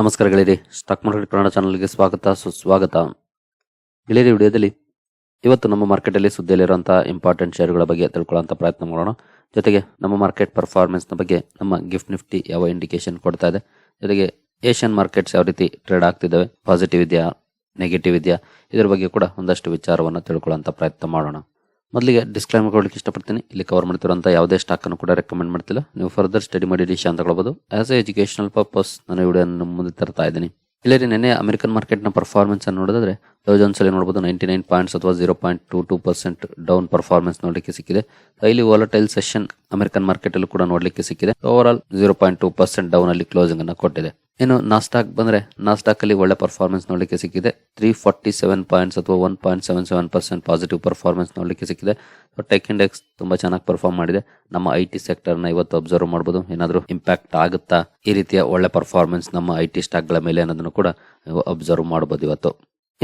ನಮಸ್ಕಾರ ಗೆಳೆಯರಿ stock market Kannada ಚಾನಲ್ಗೆ ಸ್ವಾಗತ, ಸುಸ್ವಾಗತ. ಗೆಳೆಯರಿ ವಿಡಿಯೋದಲ್ಲಿ ಇವತ್ತು ನಮ್ಮ ಮಾರ್ಕೆಟಲ್ಲಿ ಸುದ್ದಿಯಲ್ಲಿರುವಂತಹ ಇಂಪಾರ್ಟೆಂಟ್ ಶೇರುಗಳ ಬಗ್ಗೆ ತಿಳ್ಕೊಳ್ಳೋಂಥ ಪ್ರಯತ್ನ ಮಾಡೋಣ. ಜೊತೆಗೆ ನಮ್ಮ ಮಾರ್ಕೆಟ್ ಪರ್ಫಾರ್ಮೆನ್ಸ್ನ ಬಗ್ಗೆ ನಮ್ಮ ಗಿಫ್ಟ್ ನಿಫ್ಟಿ ಯಾವ ಇಂಡಿಕೇಶನ್ ಕೊಡ್ತಾ ಇದೆ. ಜೊತೆಗೆ ಏಷ್ಯನ್ ಮಾರ್ಕೆಟ್ಸ್ ಯಾವ ರೀತಿ ಟ್ರೇಡ್ ಆಗ್ತಿದ್ದಾವೆ ಪಾಸಿಟಿವ್ ಇದೆಯಾ ನೆಗೆಟಿವ್ ಇದೆಯಾ, ಇದರ ಬಗ್ಗೆ ಕೂಡ ಒಂದಷ್ಟು ವಿಚಾರವನ್ನು ತಿಳ್ಕೊಳ್ಳೋಂಥ ಪ್ರಯತ್ನ ಮಾಡೋಣ. ಮೊದಲಿಗೆ ಡಿಸ್ಕ್ಲೈಮರ್ ಕೊಡಲಿಕ್ಕೆ ಇಷ್ಟಪಡ್ತೀನಿ. ಇಲ್ಲಿ ಕವರ್ ಮಾಡ್ತಿರುವಂಥ ಯಾವುದೇ ಸ್ಟಾಕ್ ಅನ್ನು ಕೂಡ ರೆಕಮೆಂಡ್ ಮಾಡ್ತಿಲ್ಲ. ನೀವು ಫರ್ದರ್ ಸ್ಟಡಿ ಮಾಡಿ ಡಿಶ್ ಹೇಳ್ಬೋದು. ಆಸ್ ಎ ಎಜುಕೇಶನಲ್ ಪರ್ಪಸ್ ನಾನು ವಿಡಿಯೋ ಮುಂದೆ ತರ್ತಾ ಇದ್ದೀನಿ. ಇಲ್ಲಿ ನಿನ್ನೆ ಅಮೆರಿಕನ್ ಮಾರ್ಕೆಟ್ನ ಪರ್ಫಾರ್ಮೆನ್ಸ್ ಅನ್ನು ನೋಡಿದ್ರೆ ಅಲ್ಲಿ ನೋಡಬಹುದು ನೈಂಟಿ ನೈನ್ ಪಾಯಿಂಟ್ಸ್ ಅಥವಾ zero point two two percent down performance ನೋಡಲಿಕ್ಕೆ ಸಿಕ್ಕಿದೆ. ಇಲ್ಲಿ ವಾಲಟೈಲ್ ಸೆಷನ್ ಅಮೆರಿಕನ್ ಮಾರ್ಕೆಟ್ ಅಲ್ಲೂ ಕೂಡ ನೋಡಲಿಕ್ಕೆ ಸಿಕ್ಕಿದೆ. Overall zero point two percent down ಅಲ್ಲಿ ಕ್ಲೋಸಿಂಗ್ ಅನ್ನು ಕೊಟ್ಟಿದೆ. ಇನ್ನು ನಾಸ್ಟಾಕ್ ಬಂದ್ರೆ ನಾಸ್ಟಾಕ್ ಅಲ್ಲಿ ಒಳ್ಳೆ ಪರ್ಫಾರ್ಮೆನ್ಸ್ ನೋಡಲಿಕ್ಕೆ ಸಿಕ್ಕಿದೆ. ತ್ರೀ ಫಾರ್ಟಿ ಸೆವೆನ್ ಪಾಯಿಂಟ್ಸ್ ಅಥವಾ one point seven seven percent positive performance ನೋಡಲಿಕ್ಕೆ ಸಿಕ್ಕಿದೆ. ಟೆಕ್ ಇಂಡೆಕ್ಸ್ ತುಂಬಾ ಚೆನ್ನಾಗಿ ಪರ್ಫಾರ್ಮ್ ಮಾಡಿದೆ. ನಮ್ಮ ಐ ಟಿ ಸೆಕ್ಟರ್ನ ಇವತ್ತು ಅಬ್ಸರ್ವ್ ಮಾಡಬಹುದು ಏನಾದರೂ ಇಂಪ್ಯಾಕ್ಟ್ ಆಗುತ್ತಾ? ಈ ರೀತಿಯ ಒಳ್ಳೆ ಪರ್ಫಾರ್ಮೆನ್ಸ್ ನಮ್ಮ ಐ ಟಿ ಸ್ಟಾಕ್ಗಳ ಮೇಲೆ ಅನ್ನೋದನ್ನು ಕೂಡ ಅಬ್ಸರ್ವ್ ಮಾಡಬಹುದು ಇವತ್ತು.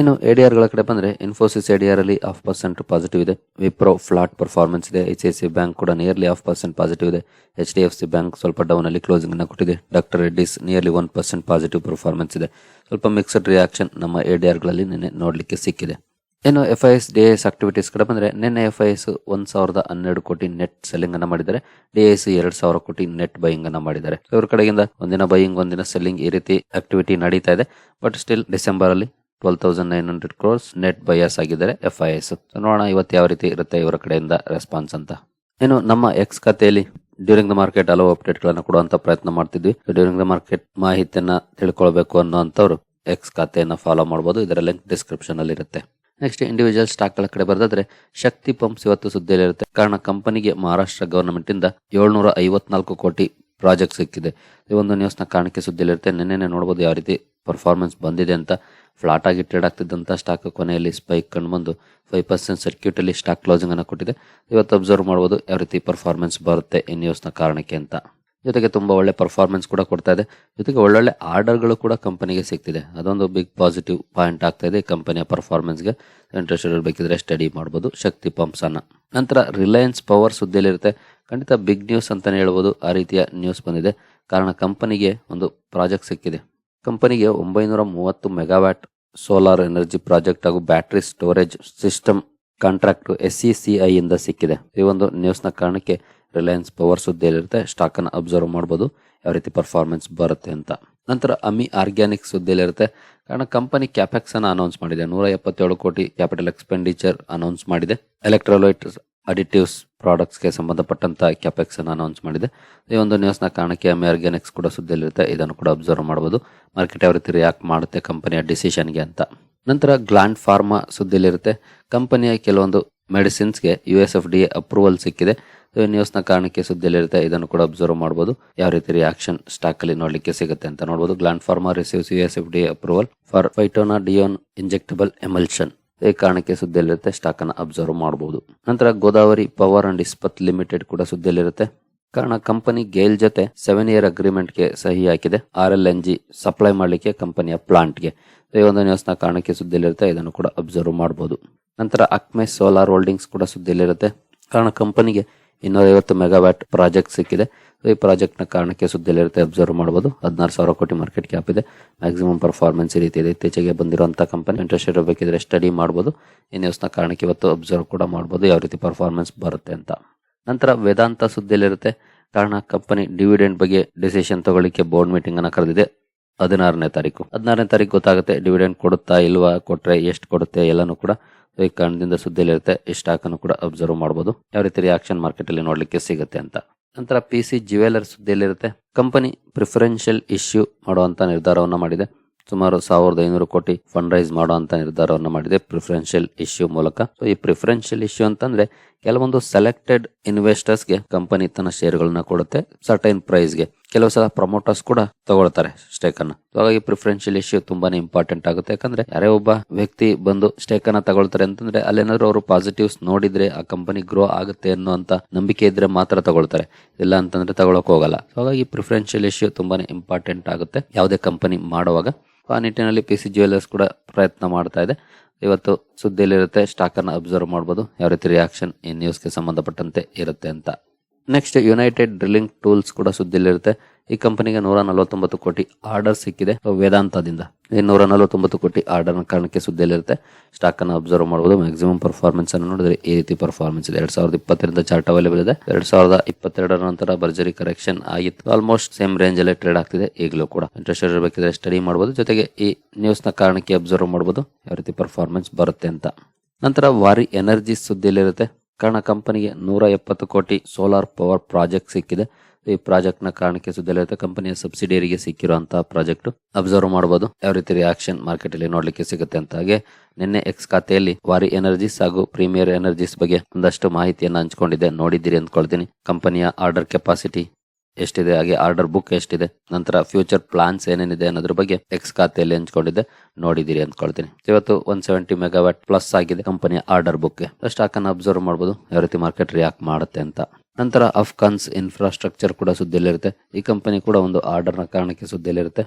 ಇನ್ನು ಎಡಿಆರ್ಗಳ ಕಡೆ ಬಂದ್ರೆ ಇನ್ಫೋಸಿಸ್ ಎಡಿಆರ್ ಅಲ್ಲಿ ಹಾಫ್ ಪರ್ಸೆಂಟ್ ಪಾಸಿಟಿವ್ ಇದೆ. ವಿಪ್ರೋ ಫ್ಲಾಟ್ ಪರ್ಫಾರ್ಮೆನ್ಸ್ ಇದೆ. ಎಚ್ ಸಿ ಬ್ಯಾಂಕ್ ಕೂಡ ನಿಯರ್ಲಿ ಹಾಫ್ ಪರ್ಸೆಂಟ್ ಪಾಸಿಟಿವ್ ಇದೆ. H D F C bank ಸ್ವಲ್ಪ ಡೌನ್ ಅಲ್ಲಿ ಕ್ಲೋಸಿಂಗ್ ಅನ್ನು ಕೊಟ್ಟಿದೆ. Dr Reddy's nearly one percent positive performance ಇದೆ. ಸ್ವಲ್ಪ ಮಿಕ್ಸ್ಡ್ ರಿಯಾಕ್ಷನ್ ನಮ್ಮ ಎಡಿಆರ್ಗಳಲ್ಲಿ ನಿನ್ನೆ ನೋಡಲಿಕ್ಕೆ ಸಿಕ್ಕಿದೆ. ಇನ್ನು F I S D S activities ಕಡೆ ಬಂದ್ರೆ ನಿನ್ನೆ ಎಫ್ ಐ ಎಸ್ ಒಂದು ಸಾವಿರದ ಹನ್ನೆರಡು ಕೋಟಿ ನೆಟ್ ಸೆಲ್ಲಿಂಗ್ ಅನ್ನ ಮಾಡಿದ್ದಾರೆ. ಡಿ ಎಸ್ ಎರಡ್ ಸಾವಿರ ಕೋಟಿ ನೆಟ್ ಬೈಯಿಂಗ್ ಅನ್ನ ಮಾಡಿದ್ದಾರೆ. ಇವ್ರ ಕಡೆಯಿಂದ ಒಂದಿನ ಬೈಯಿಂಗ್ ಒಂದಿನ ಸೆಲ್ಲಿಂಗ್ ಈ ರೀತಿ ಆಕ್ಟಿವಿಟಿ ನಡೀತಾ ಇದೆ. ಬಟ್ ಸ್ಟಿಲ್ ಡಿಸೆಂಬರ್ ಅಲ್ಲಿ twelve thousand nine hundred crores net buyers ಆಗಿದ್ದಾರೆ ಎಫ್ ಐ ಎಸ್ ನೋಡೋಣ ಇವತ್ತು ಯಾವ ರೀತಿ ಇರುತ್ತೆ ಇವರ ಕಡೆಯಿಂದ ರೆಸ್ಪಾನ್ಸ್ ಅಂತ. ಏನು ನಮ್ಮ ಎಕ್ಸ್ ಖಾತೆಯಲ್ಲಿ ಡ್ಯೂರಿಂಗ್ ದ ಮಾರ್ಕೆಟ್ ಹಲವು ಅಪ್ಡೇಟ್ ಗಳನ್ನ ಕೊಡುವಂತ ಪ್ರಯತ್ನ ಮಾಡ್ತಿದ್ವಿ. ಡ್ಯೂರಿಂಗ್ ದ ಮಾರ್ಕೆಟ್ ಮಾಹಿತಿಯನ್ನ ತಿಳ್ಕೊಳ್ಬೇಕು ಅನ್ನೋಂಥವ್ರು ಎಕ್ಸ್ ಖಾತೆಯನ್ನ ಫಾಲೋ ಮಾಡಬಹುದು ಇದರ ಲಿಂಕ್ ಡಿಸ್ಕ್ರಿಪ್ಷನ್ ಅಲ್ಲಿ ಇರುತ್ತೆ. ನೆಕ್ಸ್ಟ್ ಇಂಡಿವಿಜುವಲ್ ಸ್ಟಾಕ್ಗಳ ಕಡೆ ಬರೆದ್ರೆ ಶಕ್ತಿ ಪಂಪ್ಸ್ ಇವತ್ತು ಸುದ್ದಿಯಲ್ಲಿರುತ್ತೆ ಕಾರಣ, ಕಂಪನಿಗೆ ಮಹಾರಾಷ್ಟ್ರ ಗವರ್ನಮೆಂಟ್ ಇಂದ ಏಳ್ನೂರ ಐವತ್ನಾಲ್ಕು ಕೋಟಿ ಪ್ರಾಜೆಕ್ಟ್ ಸಿಕ್ಕಿದೆ. ಈ ಒಂದು ನ್ಯೂಸ್ನ ಕಾರಣಕ್ಕೆ ಸುದ್ದಿಯಲ್ಲಿರುತ್ತೆ ನಿನ್ನೆ ನೋಡಬಹುದು ಯಾವ ರೀತಿ ಪರ್ಫಾರ್ಮೆನ್ಸ್ ಬಂದಿದೆ ಅಂತ. ಫ್ಲಾಟ್ ಆಗಿ ಟ್ರೇಡ್ ಆಗ್ತಿದ್ದಂತ ಸ್ಟಾಕ್ ಕೊನೆಯಲ್ಲಿ ಸ್ಪೈಕ್ ಕಂಡು ಬಂದು ಫೈವ್ ಪರ್ಸೆಂಟ್ ಸರ್ಕ್ಯೂಟ್ ಅಲ್ಲಿ ಸ್ಟಾಕ್ ಕ್ಲೋಸಿಂಗ್ ಅನ್ನು ಕೊಟ್ಟಿದೆ. ಇವತ್ತು ಅಬ್ಸರ್ವ್ ಮಾಡಬಹುದು ಯಾವ ರೀತಿ ಪರ್ಫಾರ್ಮೆನ್ಸ್ ಬರುತ್ತೆ ಈ ನ ಕಾರಣಕ್ಕೆ ಅಂತ. ಜೊತೆಗೆ ತುಂಬಾ ಒಳ್ಳೆ ಪರ್ಫಾರ್ಮೆನ್ಸ್ ಕೂಡ ಕೊಡ್ತಾ ಇದೆ. ಜೊತೆಗೆ ಒಳ್ಳೊಳ್ಳೆ ಆರ್ಡರ್ಗಳು ಕೂಡ ಕಂಪನಿಗೆ ಸಿಗ್ತಿದೆ. ಅದೊಂದು ಬಿಗ್ ಪಾಸಿಟಿವ್ ಪಾಯಿಂಟ್ ಆಗ್ತಾ ಇದೆ ಕಂಪನಿಯ ಪರ್ಫಾರ್ಮೆನ್ಸ್ಗೆ ಇಂಟ್ರೆಸ್ಟ್ ಇರಬೇಕಿದ್ರೆ ಸ್ಟಡಿ ಮಾಡಬಹುದು ಶಕ್ತಿ ಪಂಪ್ಸ್ ಅನ್ನ. ನಂತರ ರಿಲಯನ್ಸ್ ಪವರ್ ಸುದ್ದಿಯಲ್ಲಿರುತ್ತೆ ಖಂಡಿತ ಬಿಗ್ ನ್ಯೂಸ್ ಅಂತಾನೆ ಹೇಳ್ಬೋದು. ಆ ರೀತಿಯ ನ್ಯೂಸ್ ಬಂದಿದೆ. ಕಾರಣ ಕಂಪನಿಗೆ ಒಂದು ಪ್ರಾಜೆಕ್ಟ್ ಸಿಕ್ಕಿದೆ. ಕಂಪನಿಗೆ ಒಂಬೈನೂರ ಮೂವತ್ತು ಮೆಗಾವ್ಯಾಟ್ ಸೋಲಾರ್ ಎನರ್ಜಿ ಪ್ರಾಜೆಕ್ಟ್ ಹಾಗೂ battery storage system contract S C C I ಇಂದ ಸಿಕ್ಕಿದೆ. ಈ ಒಂದು ನ್ಯೂಸ್ನ ಕಾರಣಕ್ಕೆ ರಿಲಯನ್ಸ್ ಪವರ್ ಸುದ್ದಿಯಲ್ಲಿರುತ್ತೆ. ಸ್ಟಾಕ್ ಅನ್ನು ಅಬ್ಸರ್ವ್ ಮಾಡಬಹುದು ಯಾವ ರೀತಿ ಪರ್ಫಾರ್ಮೆನ್ಸ್ ಬರುತ್ತೆ ಅಂತ. ನಂತರ ಅಮಿ ಆರ್ಗ್ಯಾನಿಕ್ ಸುದ್ದಿಯಲ್ಲಿರುತ್ತೆ. ಕಾರಣ ಕಂಪನಿ ಕ್ಯಾಪೆಕ್ಸ್ ಅನ್ನು ಅನೌನ್ಸ್ ಮಾಡಿದೆ. ನೂರ ಎಪ್ಪತ್ತೇಳು ಕೋಟಿ ಕ್ಯಾಪಿಟಲ್ ಎಕ್ಸ್ಪೆಂಡಿಚರ್ ಅನೌನ್ಸ್ ಮಾಡಿದೆ. ಎಲೆಕ್ಟ್ರೋಲೈಟ್ ಅಡಿಟಿವ್ಸ್ ಪ್ರಾಡಕ್ಟ್ಸ್ಗೆ ಸಂಬಂಧಪಟ್ಟಂತ ಕ್ಯಾಪೆಕ್ಸ್ ಅನ್ನು ಅನೌನ್ಸ್ ಮಾಡಿದೆ. ಈ ಒಂದು ನ್ಯೂಸ್ನ ಕಾರಣಕ್ಕೆ ಎಂ ಆರ್ಗ್ಯಾನಿಕ್ಸ್ ಕೂಡ ಸುದ್ದಿಯಲ್ಲಿರುತ್ತೆ. ಇದನ್ನು ಕೂಡ ಅಬ್ಸರ್ವ್ ಮಾಡಬಹುದು ಮಾರ್ಕೆಟ್ ಯಾವ ರೀತಿ ರಿಯಾಕ್ಟ್ ಮಾಡುತ್ತೆ ಕಂಪನಿಯ ಡಿಸಿಷನ್ಗೆ ಅಂತ. ನಂತರ ಗ್ಲಾಂಡ್ ಫಾರ್ಮಾ ಸುದ್ದಿಯಲ್ಲಿರುತ್ತೆ. ಕಂಪನಿಯ ಕೆಲವೊಂದು ಮೆಡಿಸಿನ್ಸ್ಗೆ U S F D approval ಸಿಕ್ಕಿದೆ. ಈ ನ್ಯೂಸ್ನ ಕಾರಣಕ್ಕೆ ಸುದ್ದಿಯಲ್ಲಿರುತ್ತೆ. ಇದನ್ನು ಕೂಡ ಅಬ್ಸರ್ವ್ ಮಾಡಬಹುದು ಯಾವ ರೀತಿ ರಿಯಾಕ್ಷನ್ ಸ್ಟಾಕ್ ಅಲ್ಲಿ ನೋಡ್ಲಿಕ್ಕೆ ಸಿಗುತ್ತೆ ಅಂತ ನೋಡಬಹುದು Gland Pharma receives U S F D approval for phytonadione injectable emulsion ಈ ಕಾರಣಕ್ಕೆ ಸುದ್ದಿಯಲ್ಲಿರುತ್ತೆ ಸ್ಟಾಕ್ ಅನ್ನ ಅಬ್ಸರ್ವ್ ಮಾಡಬಹುದು ನಂತರ Godavari power and Ispat limited ಕೂಡ ಸುದ್ದಿಯಲ್ಲಿರುತ್ತೆ. ಕಾರಣ ಕಂಪನಿ ಗೇಲ್ ಜೊತೆ ಸೆವೆನ್ ಇಯರ್ ಅಗ್ರಿಮೆಂಟ್ಗೆ ಸಹಿ ಹಾಕಿದೆ. R L N G supply ಮಾಡಲಿಕ್ಕೆ ಕಂಪನಿಯ ಪ್ಲಾಂಟ್ಗೆ. ಈ ಒಂದು ನ್ಯೂಸ್ ಕಾರಣಕ್ಕೆ ಸುದ್ದಿಯಲ್ಲಿರುತ್ತೆ, ಇದನ್ನು ಕೂಡ ಅಬ್ಸರ್ವ್ ಮಾಡಬಹುದು ನಂತರ ಅಕ್ಮೆ ಸೋಲಾರ್ ಹೋಲ್ಡಿಂಗ್ಸ್ ಕೂಡ ಸುದ್ದಿಯಲ್ಲಿರುತ್ತೆ. ಕಾರಣ ಕಂಪನಿಗೆ ಇನ್ನೂರ ಐವತ್ತು ಮೆಗಾವ್ಯಾಟ್ ಪ್ರಾಜೆಕ್ಟ್ ಸಿಕ್ಕಿದೆ. ಈ ಪ್ರಾಜೆಕ್ಟ್ನ ಕಾರಣಕ್ಕೆ ಸುದ್ದಿಯಲ್ಲಿರುತ್ತೆ ಅಬ್ಸರ್ವ್ ಮಾಡಬಹುದು ಹದಿನಾರು ಸಾವಿರ ಕೋಟಿ ಮಾರ್ಕೆಟ್ ಕ್ಯಾಪ್ ಇದೆ. ಮ್ಯಾಕ್ಸಿಮಮ್ ಪರ್ಫಾರ್ಮೆನ್ಸ್ ಈ ರೀತಿ ಇದೆ. ಇತ್ತೀಚೆಗೆ ಬಂದಿರುವಂತಹ ಕಂಪನಿ ಇಂಟ್ರೆಸ್ಟ್ ಇರಬೇಕಿದ್ರೆ ಸ್ಟಡಿ ಮಾಡಬಹುದು ಈ ನ್ಯೂಸ್ನ ಕಾರಣಕ್ಕೆ ಇವತ್ತು ಅಬ್ಸರ್ವ್ ಕೂಡ ಮಾಡಬಹುದು ಯಾವ ರೀತಿ ಪರ್ಫಾರ್ಮೆನ್ಸ್ ಬರುತ್ತೆ ಅಂತ. ನಂತರ ವೇದಾಂತ ಸುದ್ದಿಯಲ್ಲಿರುತ್ತೆ ಕಾರಣ ಕಂಪನಿ ಡಿವಿಡೆಂಡ್ ಬಗ್ಗೆ ಡಿಸಿಷನ್ ತಗೊಳ್ಳಿಕ್ಕೆ ಬೋರ್ಡ್ ಮೀಟಿಂಗ್ ಅನ್ನ ಕರೆದಿದೆ. ಹದಿನಾರನೇ ತಾರೀಕು. ಹದಿನಾರನೇ ತಾರೀಕು ಗೊತ್ತಾಗುತ್ತೆ ಡಿವಿಡೆಂಡ್ ಕೊಡುತ್ತಾ ಇಲ್ವಾ ಕೊಟ್ಟರೆ ಎಷ್ಟು ಕೊಡುತ್ತೆ ಎಲ್ಲನೂ ಕೂಡ. ಈ ಕಾರಣದಿಂದ ಸುದ್ದಿಯಲ್ಲಿರುತ್ತೆ ಈ ಸ್ಟಾಕ್ ಅನ್ನು ಕೂಡ ಅಬ್ಸರ್ವ್ ಮಾಡಬಹುದು ಯಾವ ರೀತಿ ರಿಯಾಕ್ಷನ್ ಮಾರ್ಕೆಟ್ ಅಲ್ಲಿ ನೋಡ್ಲಿಕ್ಕೆ ಸಿಗುತ್ತೆ ಅಂತ. ನಂತರ ಪಿ ಸಿ ಜ್ಯುವೆಲರ್ ಸುದ್ದಿಯಲ್ಲಿರುತ್ತೆ ಕಂಪನಿ ಪ್ರಿಫರೆನ್ಷಿಯಲ್ ಇಶ್ಯೂ ಮಾಡುವಂತ ನಿರ್ಧಾರವನ್ನ ಮಾಡಿದೆ. ಸುಮಾರು ಸಾವಿರದ ಐನೂರು ಕೋಟಿ ಫಂಡ್ ರೈಸ್ ಮಾಡುವಂತ ನಿರ್ಧಾರವನ್ನು ಮಾಡಿದೆ ಪ್ರಿಫರೆನ್ಷಿಯಲ್ ಇಶ್ಯೂ ಮೂಲಕ. ಸೊ ಈ ಪ್ರಿಫರೆನ್ಷಿಯಲ್ ಇಶ್ಯೂ ಅಂತಂದ್ರೆ, ಕೆಲವೊಂದು ಸೆಲೆಕ್ಟೆಡ್ ಇನ್ವೆಸ್ಟರ್ಸ್ಗೆ ಕಂಪನಿ ತನ್ನ ಶೇರ್ಗಳನ್ನ ಕೊಡುತ್ತೆ ಸರ್ಟೈನ್ ಪ್ರೈಸ್ಗೆ. ಕೆಲವು ಸಲ ಪ್ರಮೋಟರ್ಸ್ ಕೂಡ ತಗೊಳ್ತಾರೆ ಸ್ಟೇಕ್ ಅನ್ನ. ಹಾಗಾಗಿ ಪ್ರಿಫರೆನ್ಷಿಯಲ್ ಇಶ್ಯೂ ತುಂಬಾನೇ ಇಂಪಾರ್ಟೆಂಟ್ ಆಗುತ್ತೆ. ಯಾಕಂದ್ರೆ ಯಾರೇ ಒಬ್ಬ ವ್ಯಕ್ತಿ ಬಂದು ಸ್ಟೇಕ್ ಅನ್ನ ತಗೊಳ್ತಾರೆ ಅಂತಂದ್ರೆ ಅಲ್ಲೇನಾದ್ರು ಅವರು ಪಾಸಿಟಿವ್ಸ್ ನೋಡಿದ್ರೆ ಆ ಕಂಪನಿ ಗ್ರೋ ಆಗುತ್ತೆ ಅನ್ನುವಂತ ನಂಬಿಕೆ ಇದ್ರೆ ಮಾತ್ರ ತಗೊಳ್ತಾರೆ. ಇಲ್ಲ ಅಂತಂದ್ರೆ ತಗೊಳಕ್ ಹೋಗಲ್ಲ. ಹಾಗಾಗಿ ಪ್ರಿಫರೆನ್ಷಿಯಲ್ ಇಶ್ಯೂ ತುಂಬಾನೇ ಇಂಪಾರ್ಟೆಂಟ್ ಆಗುತ್ತೆ. ಯಾವುದೇ ಕಂಪನಿ ಮಾಡುವಾಗ. ಆ ನಿಟ್ಟಿನಲ್ಲಿ ಪಿ ಸಿ ಜ್ಯುವೆಲ್ಲರ್ಸ್ ಕೂಡ ಪ್ರಯತ್ನ ಮಾಡ್ತಾ ಇದೆ. ಇವತ್ತು ಸುದ್ದಿಯಲ್ಲಿರುತ್ತೆ ಸ್ಟಾಕ್ ಅನ್ನ ಅಬ್ಸರ್ವ್ ಮಾಡಬಹುದು ಯಾವ ರೀತಿ ರಿಯಾಕ್ಷನ್ ಈ ನ್ಯೂಸ್ಗೆ ಸಂಬಂಧಪಟ್ಟಂತೆ ಇರುತ್ತೆ ಅಂತ. ನೆಕ್ಸ್ಟ್ ಯುನೈಟೆಡ್ ಡ್ರಿಲ್ಲಿಂಗ್ ಟೂಲ್ಸ್ ಕೂಡ ಸುದ್ದಿಲಿರುತ್ತೆ ಈ ಕಂಪನಿಗೆ ನೂರ ನಲವತ್ತೊಂಬತ್ತು ಕೋಟಿ ಆರ್ಡರ್ ಸಿಕ್ಕಿದೆ. ವೇದಾಂತದಿಂದ ಈ ನೂರ ನಲವತ್ತೊಂಬತ್ತು ಕೋಟಿ ಆರ್ಡರ್ ಕಾರಣಕ್ಕೆ ಸುದ್ದಿಯಲ್ಲಿರುತ್ತೆ. ಸ್ಟಾಕ್ ಅನ್ನು ಅಬ್ಸರ್ವ್ ಮಾಡಬಹುದು ಮ್ಯಾಕ್ಸಿಮಮ್ ಪರ್ಫಾರ್ಮೆನ್ಸ್ ಅನ್ನು ನೋಡಿದ್ರೆ ಈ ರೀತಿ ಪರ್ಫಾರ್ಮೆನ್ಸ್ ಇದೆ. ಎರಡ್ ಸಾವಿರದ ಇಪ್ಪತ್ತರಿಂದ ಚಾರ್ಟ್ ಅವೈಲೇಬಲ್ ಇದೆ. ಎರಡ್ ಸಾವಿರದ ಇಪ್ಪತ್ತೆರಡರ ನಂತರ ಭರ್ಜರಿ ಕರೆಕ್ಷನ್ ಆಗಿತ್ತು. ಆಲ್ಮೋಸ್ಟ್ ಸೇಮ್ ರೇಂಜ್ ಅಲ್ಲೇ ಟ್ರೇಡ್ ಆಗ್ತಿದೆ. ಈಗಲೂ ಕೂಡ ಇಂಟ್ರೆಸ್ಟ್ ಇರಬೇಕಿದ್ರೆ ಸ್ಟಡಿ ಮಾಡಬಹುದು ಜೊತೆಗೆ ಈ ನ್ಯೂಸ್ನ ಕಾರಣಕ್ಕೆ ಅಬ್ಸರ್ವ್ ಮಾಡಬಹುದು ಯಾವ ರೀತಿ ಪರ್ಫಾರ್ಮೆನ್ಸ್ ಬರುತ್ತೆ ಅಂತ. ನಂತರ ವಾರಿ ಎನರ್ಜಿ ಸುದ್ದಿಯಲ್ಲಿರುತ್ತೆ. ಕಾರಣ ಕಂಪನಿಗೆ ನೂರ ಎಪ್ಪತ್ತು ಕೋಟಿ ಸೋಲಾರ್ ಪವರ್ ಪ್ರಾಜೆಕ್ಟ್ ಸಿಕ್ಕಿದೆ. ಈ ಪ್ರಾಜೆಕ್ಟ್ನ ಕಾರಣಕ್ಕೆ ಸುದ್ದಿಯಲ್ಲಿರುತ್ತೆ ಕಂಪನಿಯ ಸಬ್ಸಿಡಿಯರಿಗೆ ಸಿಕ್ಕಿರುವಂತಹ ಪ್ರಾಜೆಕ್ಟ್ ಅಬ್ಸರ್ವ್ ಮಾಡಬಹುದು ಯಾವ ರೀತಿ ರಿಯಾಕ್ಷನ್ ಮಾರ್ಕೆಟ್ ಅಲ್ಲಿ ನೋಡ್ಲಿಕ್ಕೆ ಸಿಗುತ್ತೆ ಅಂತ ಹಾಗೆ ನಿನ್ನೆ ಎಕ್ಸ್ ಖಾತೆಯಲ್ಲಿ ವಾರಿ ಎನರ್ಜಿಸ್ ಹಾಗೂ ಪ್ರೀಮಿಯರ್ ಎನರ್ಜಿಸ್ ಬಗ್ಗೆ ಒಂದಷ್ಟು ಮಾಹಿತಿಯನ್ನು ಹಂಚಿಕೊಂಡಿದೆ ನೋಡಿದ್ದೀರಿ ಅಂದ್ಕೊಳ್ತೀನಿ. ಕಂಪನಿಯ ಆರ್ಡರ್ ಕೆಪಾಸಿಟಿ ಎಷ್ಟಿದೆ, ಹಾಗೆ ಆರ್ಡರ್ ಬುಕ್ ಎಷ್ಟಿದೆ, ನಂತರ ಫ್ಯೂಚರ್ ಪ್ಲಾನ್ಸ್ ಏನೇನಿದೆ ಅನ್ನೋದ್ರ ಬಗ್ಗೆ ಎಕ್ಸ್ ಖಾತೆಯಲ್ಲಿ ಹಂಚ್ಕೊಂಡಿದ್ದೆ, ನೋಡಿದ್ದೀರಿ ಅಂದ್ಕೊಳ್ತೀನಿ ಇವತ್ತು ಒನ್ ಸೆವೆಂಟಿ ಮೆಗಾವ್ಯಾಟ್ ಪ್ಲಸ್ ಆಗಿದೆ ಕಂಪನಿಯ ಆರ್ಡರ್ ಬುಕ್ ಸ್ಟಾಕ್ ಅನ್ನು ಅಬ್ಸರ್ವ್ ಮಾಡಬಹುದು ಯಾವ ರೀತಿ ಮಾರ್ಕೆಟ್ ರಿಯಾಕ್ಟ್ ಮಾಡುತ್ತೆ ಅಂತ. ನಂತರ ಅಫ್ಘಾನ್ಸ್ ಇನ್ಫ್ರಾಸ್ಟ್ರಕ್ಚರ್ ಕೂಡ ಸುದ್ದಿಯಲ್ಲಿರುತ್ತೆ. ಈ ಕಂಪನಿ ಕೂಡ ಒಂದು ಆರ್ಡರ್ನ ಕಾರಣಕ್ಕೆ ಸುದ್ದಿಯಲ್ಲಿರುತ್ತೆ.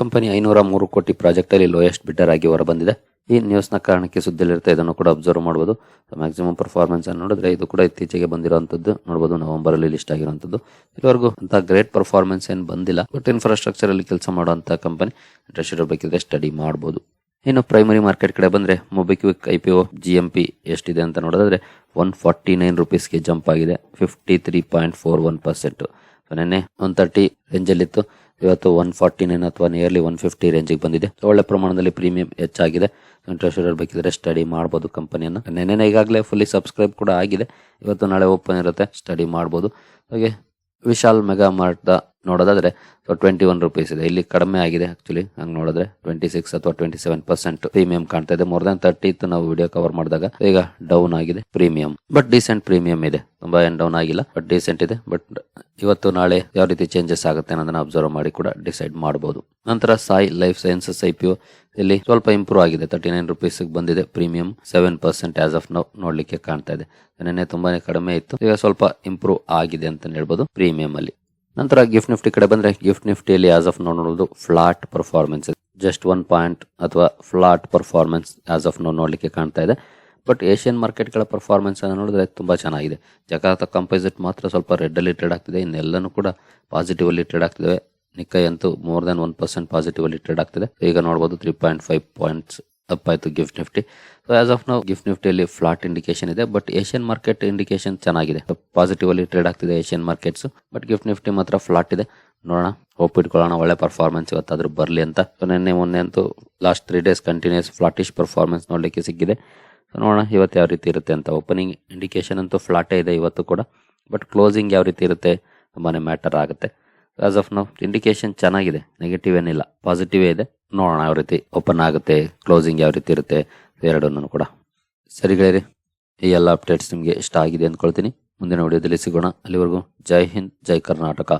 ಕಂಪನಿ ಐನೂರ ಮೂರು ಕೋಟಿ ಪ್ರಾಜೆಕ್ಟ್ ಅಲ್ಲಿ ಲೋಯೆಸ್ಟ್ ಬಿಡ್ಡರ್ ಆಗಿ ಹೊರಬಂದಿದೆ. ಈ ನ್ಯೂಸ್ನ ಕಾರಣಕ್ಕೆ ಸುದ್ದಿಯಲ್ಲಿರುತ್ತೆ ಇದನ್ನು ಕೂಡ ಅಬ್ಸರ್ವ್ ಮಾಡಬಹುದು ಮ್ಯಾಕ್ಸಿಮಮ್ ಪರ್ಫಾರ್ಮೆನ್ಸ್ ಅನ್ನು ನೋಡಿದ್ರೆ ಇದು ಕೂಡ ಇತ್ತೀಚೆಗೆ ಬಂದಿರುವಂತದ್ದು. ನೋಡಬಹುದು ನವೆಂಬರ್ ಅಲ್ಲಿ ಲಿಸ್ಟ್ ಆಗಿರುವಂತದ್ದು. ಇದುವರೆಗೂ ಅಂತ ಗ್ರೇಟ್ ಪರ್ಫಾರ್ಮೆನ್ಸ್ ಏನು ಬಂದಿಲ್ಲ. ಬಟ್ ಇನ್ಫ್ರಾಸ್ಟ್ರಕ್ಚರ್ ಅಲ್ಲಿ ಕೆಲಸ ಮಾಡುವಂತಹ ಕಂಪನಿ ಇಂಟ್ರೆಸ್ಟ್ ಇರಬೇಕಿದ್ರೆ ಸ್ಟಡಿ ಮಾಡಬಹುದು ಇನ್ನು ಪ್ರೈಮರಿ ಮಾರ್ಕೆಟ್ ಕಡೆ ಬಂದ್ರೆ MobiKwik I P O G M P ಎಷ್ಟಿದೆ ಅಂತ ನೋಡಿದ್ರೆ ಒನ್ ಫಾರ್ಟಿ ನೈನ್ ರುಪೀಸ್ಗೆ ಜಂಪ್ ಆಗಿದೆ. Fifty three point four one percent ನಿನ್ನೆ ಒನ್ ತರ್ಟಿ ರೇಂಜಲ್ಲಿತ್ತು ಇವತ್ತು ಒನ್ ಫಾರ್ಟಿ ನೈನ್ ಅಥವಾ ನಿಯರ್ಲಿ ಒನ್ ಫಿಫ್ಟಿ ರೇಂಜಿಗೆ ಬಂದಿದೆ. ಒಳ್ಳೆ ಪ್ರಮಾಣದಲ್ಲಿ ಪ್ರೀಮಿಯಂ ಹೆಚ್ಚಾಗಿದೆ. ಇಂಟ್ರೆಸ್ಟ್ ಇರಬೇಕಿದ್ರೆ ಸ್ಟಡಿ ಮಾಡ್ಬೋದು ಕಂಪನಿಯನ್ನು. ನೆನ್ನೆ ಈಗಾಗಲೇ ಫುಲ್ಲಿ ಸಬ್ಸ್ಕ್ರೈಬ್ ಕೂಡ ಆಗಿದೆ. ಇವತ್ತು ನಾಳೆ ಓಪನ್ ಇರುತ್ತೆ ಸ್ಟಡಿ ಮಾಡ್ಬೋದು. ಹಾಗೆ ವಿಶಾಲ್ ಮೆಗಾ ಮಾರ್ಟ್ ನೋಡೋದಾದ್ರೆ ಟ್ವೆಂಟಿ ಒನ್ ರುಪೀಸ್ ಇದೆ. ಇಲ್ಲಿ ಕಡಿಮೆ ಆಗಿದೆ ಆಕ್ಚುಲಿ ಹಂಗೆ ನೋಡಿದ್ರೆ ಟ್ವೆಂಟಿ ಸಿಕ್ಸ್ ಅಥವಾ ಟ್ವೆಂಟಿ ಸೆವೆನ್ ಪರ್ಸೆಂಟ್ ಪ್ರೀಮಿಯಂ ಕಾಣ್ತಾ ಇದೆ. ಮೋರ್ ದನ್ ತರ್ಟಿ ಇತ್ತು ನಾವು ವಿಡಿಯೋ ಕವರ್ ಮಾಡಿದಾಗ. ಈಗ ಡೌನ್ ಆಗಿದೆ ಪ್ರೀಮಿಯಂ ಬಟ್ ಡೀಸೆಂಟ್ ಪ್ರೀಮಿಯಂ ಇದೆ. ತುಂಬಾ ಏನ್ ಡೌನ್ ಆಗಿಲ್ಲ ಬಟ್ ಡೀಸೆಂಟ್ ಇದೆ. ಬಟ್ ಇವತ್ತು ನಾಳೆ ಯಾವ ರೀತಿ ಚೇಂಜಸ್ ಆಗುತ್ತೆ ಅನ್ನೋದನ್ನ ಅಬ್ಸರ್ವ್ ಮಾಡಿ ಕೂಡ ಡಿಸೈಡ್ ಮಾಡಬಹುದು ನಂತರ Sai life sciences I P ಇಲ್ಲಿ ಸ್ವಲ್ಪ ಇಂಪ್ರೂವ್ ಆಗಿದೆ. ತರ್ಟಿ ನೈನ್ ರುಪೀಸ್ ಬಂದಿದೆ premium seven percent as of now ನೋಡ್ಲಿಕ್ಕೆ ಕಾಣ್ತಾ ಇದೆ. ನಿನ್ನೆ ತುಂಬಾನೇ ಕಡಿಮೆ ಇತ್ತು. ಈಗ ಸ್ವಲ್ಪ ಇಂಪ್ರೂವ್ ಆಗಿದೆ ಅಂತ ಹೇಳ್ಬೋದು ಪ್ರೀಮಿಯಂ ಅಲ್ಲಿ. ನಂತರ ಗಿಫ್ಟ್ ನಿಫ್ಟಿ ಕಡೆ ಬಂದ್ರೆ ಗಿಫ್ಟ್ ನಿಫ್ಟಿಯಲ್ಲಿ ಆಸ್ ಆಫ್ ನೋಡೋದು flat performance just one point ಅಥವಾ flat performance as of now ನೋಡ್ಲಿಕ್ಕೆ ಕಾಣ್ತಾ ಇದೆ. ಬಟ್ ಏಷ್ಯನ್ ಮಾರ್ಕೆಟ್ಗಳ ಪರ್ಫಾರ್ಮೆನ್ಸ್ ಅನ್ನು ನೋಡಿದ್ರೆ ತುಂಬ ಚೆನ್ನಾಗಿದೆ. ಜಕಾರ್ತ ಕಂಪೋಸಿಟ್ ಮಾತ್ರ ಸ್ವಲ್ಪ ರೆಡ್ಡಲ್ಲಿ ಟ್ರೇಡ್ ಆಗ್ತಿದೆ. ಇನ್ನೆಲ್ಲನೂ ಕೂಡ ಪಾಸಿಟಿವ್ ಅಲ್ಲಿ ಟ್ರೇಡ್ ಆಗ್ತಿದೆ ನಿಕ್ಕೈ ಅಂತೂ more than one percent positive ಅಲ್ಲಿ ಟ್ರೇಡ್ ಆಗ್ತಿದೆ. ಈಗ ನೋಡಬಹುದು three point five points up ಆಯಿತು GIFT Nifty so as of ನಾವು ಗಿಫ್ಟ್ ನಿಫ್ಟಿಯಲ್ಲಿ ಫ್ಲಾಟ್ ಇಂಡಿಕೇಶನ್ ಇದೆ. ಬಟ್ ಏಷ್ಯನ್ ಮಾರ್ಕೆಟ್ ಇಂಡಿಕೇಶನ್ ಚೆನ್ನಾಗಿದೆ. ಪಾಸಿಟಿವ್ ಅಲ್ಲಿ ಟ್ರೇಡ್ ಆಗ್ತಿದೆ Asian markets but GIFT Nifty ಮಾತ್ರ ಫ್ಲಾಟ್ ಇದೆ. ನೋಡೋಣ. ಹೋಪ್ ಇಟ್ಕೊಳ್ಳೋಣ. ಒಳ್ಳೆ ಪರ್ಫಾರ್ಮೆನ್ಸ್ ಇವತ್ತಾದ್ರೂ ಬರಲಿ ಅಂತ. ನಿನ್ನೆ, ಮೊನ್ನೆ ಅಂತೂ last three days continues flattish performance ನೋಡಲಿಕ್ಕೆ ಸಿಕ್ಕಿದೆ. ನೋಡೋಣ ಇವತ್ತು ಯಾವ ರೀತಿ ಇರುತ್ತೆ ಅಂತ ಓಪನಿಂಗ್ ಇಂಡಿಕೇಶನ್ ಅಂತೂ ಫ್ಲಾಟೇ ಇದೆ ಇವತ್ತು ಕೂಡ. ಬಟ್ ಕ್ಲೋಸಿಂಗ್ ಯಾವ ರೀತಿ ಇರುತ್ತೆ ತುಂಬಾ ಮ್ಯಾಟರ್ ಆಗುತ್ತೆ. ಆಸ್ ಆಫ್ ನಾವು ಇಂಡಿಕೇಶನ್ ಚೆನ್ನಾಗಿದೆ. ನೆಗೆಟಿವ್ ಏನಿಲ್ಲ. ಪಾಸಿಟಿವ್ ಇದೆ. ನೋಡೋಣ ಯಾವ ರೀತಿ ಓಪನ್ ಆಗುತ್ತೆ ಕ್ಲೋಸಿಂಗ್ ಯಾವ ರೀತಿ ಇರುತ್ತೆ ಎರಡನ್ನೂ ಕೂಡ. ಸರಿ ಗೆಳೆಯರಿ, ಈ ಎಲ್ಲ ಅಪ್ಡೇಟ್ಸ್ ನಿಮಗೆ ಇಷ್ಟ ಆಗಿದೆ ಅಂದ್ಕೊಳ್ತೀನಿ. ಮುಂದಿನ ವಿಡಿಯೋದಲ್ಲಿ ಸಿಗೋಣ. ಅಲ್ಲಿವರೆಗೂ ಜೈ ಹಿಂದ್, ಜೈ ಕರ್ನಾಟಕ.